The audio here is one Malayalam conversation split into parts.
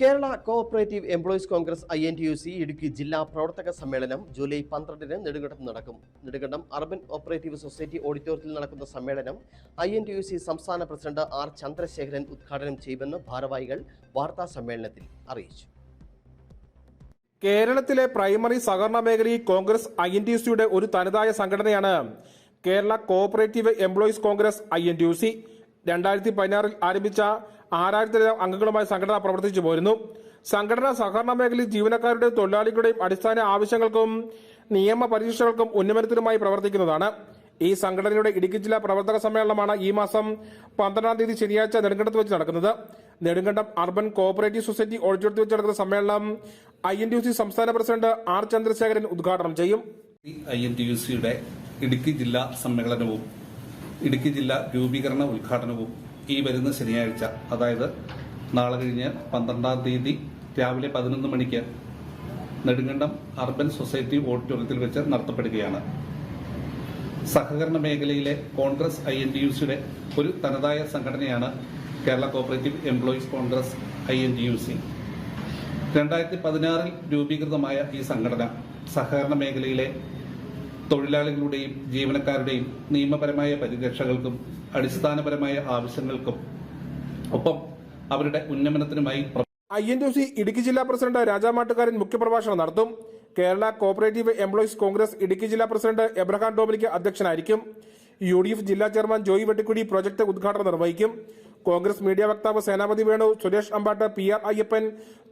Kerala cooperative employees congress I N T U C Idukki ജില്ലാ പ്രവർത്തക സമ്മേളനം ജൂലൈ പന്ത്രണ്ടിന് നെടുങ്കണ്ടം നടക്കും. നെടുങ്കണ്ടം അർബൻ ഓപ്പറേറ്റീവ് സൊസൈറ്റി ഓഡിറ്റോറിയത്തിൽ നടക്കുന്ന സമ്മേളനം I N T U C സംസ്ഥാന പ്രസിഡന്റ് ആർ ചന്ദ്രശേഖരൻ ഉദ്ഘാടനം ചെയ്യുമെന്ന് ഭാരവാഹികൾ വാർത്താ സമ്മേളനത്തിൽ അറിയിച്ചു. കേരളത്തിലെ പ്രൈമറി സഹകരണ മേഖലയിൽ congress I N T U സിയുടെ ഒരു തനതായ സംഘടനയാണ് Kerala cooperative employees congress I N T U C. രണ്ടായിരത്തി പതിനാറിൽ ആരംഭിച്ച ആറായിരത്തിലധികം അംഗങ്ങളുമായി സംഘടന പ്രവർത്തിച്ചു പോരുന്നു. സംഘടന സഹകരണ മേഖലയിൽ ജീവനക്കാരുടെയും തൊഴിലാളികളുടെയും അടിസ്ഥാന ആവശ്യങ്ങൾക്കും നിയമ പരീക്ഷകൾക്കും ഉന്നമനത്തിനുമായി പ്രവർത്തിക്കുന്നതാണ്. ഈ സംഘടനയുടെ ഇടുക്കി ജില്ലാ പ്രവർത്തക സമ്മേളനമാണ് ഈ മാസം പന്ത്രണ്ടാം തീയതി ശനിയാഴ്ച നെടുങ്കണ്ടത്ത് വെച്ച് നടക്കുന്നത്. നെടുങ്കണ്ടം അർബൻ കോഓപ്പറേറ്റീവ് സൊസൈറ്റി ഓഡിറ്റോറിയത്തിൽ വെച്ച് നടക്കുന്ന സമ്മേളനം I N T U C സംസ്ഥാന പ്രസിഡന്റ് ആർ ചന്ദ്രശേഖരൻ ഉദ്ഘാടനം ചെയ്യും. ഐ എൻ ടി യു സിയുടെ ഇടുക്കി ജില്ലാ സമ്മേളനവും ഇടുക്കി ജില്ലാ രൂപീകരണ ഉദ്ഘാടനവും ഈ വരുന്ന ശനിയാഴ്ച അതായത് നാളെ കഴിഞ്ഞ് പന്ത്രണ്ടാം തീയതി രാവിലെ പതിനൊന്ന് മണിക്ക് നെടുങ്കണ്ടം അർബൻ സൊസൈറ്റി ഓഡിറ്റോറിയത്തിൽ വെച്ച് നടത്തപ്പെടുകയാണ്. സഹകരണ മേഖലയിലെ congress I N T U സിയുടെ ഒരു തനതായ സംഘടനയാണ് Kerala cooperative employees congress I N T U C. രണ്ടായിരത്തി പതിനാറിൽ രൂപീകൃതമായ ഈ സംഘടന സഹകരണ മേഖലയിലെ തൊഴിലാളികളുടെയും ജീവനക്കാരുടെയും നിയമപരമായ പരിരക്ഷകൾക്കും അടിസ്ഥാനപരമായ ആവശ്യങ്ങൾക്കും ഒപ്പം അവരുടെ ഉന്നമനത്തിനുമായി ഐ എൻ സി ഇടുക്കി ജില്ലാ പ്രസിഡന്റ് രാജാമാട്ടുകാരൻ മുഖ്യപ്രഭാഷണം നടത്തും. Kerala cooperative employees congress Idukki ജില്ലാ പ്രസിഡന്റ് എബ്രഹാം ഡോമിനിക്ക് അധ്യക്ഷനായിരിക്കും. യു ജില്ലാ ചെയർമാൻ ജോയി വെട്ടിക്കുടി പ്രോജക്ട് ഉദ്ഘാടനം നിർവഹിക്കും. കോൺഗ്രസ് മീഡിയ വക്താവ് സേനാപതി വേണു സുരേഷ് അമ്പാട്ട് പി ആർ അയ്യപ്പൻ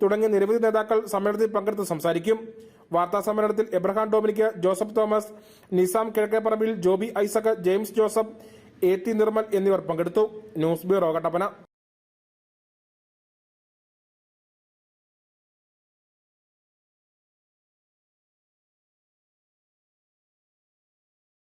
തുടങ്ങിയ നിരവധി നേതാക്കൾ സമ്മേളനത്തിൽ പങ്കെടുത്ത് സംസാരിക്കും. വാർത്താ സമ്മേളനത്തിൽ Abraham Dominic Joseph Thomas Nizam Kizhakkeparambil Joby Isaac James Joseph A T Nirmal എന്നിവർ പങ്കെടുത്തു. News bureau Kattappana.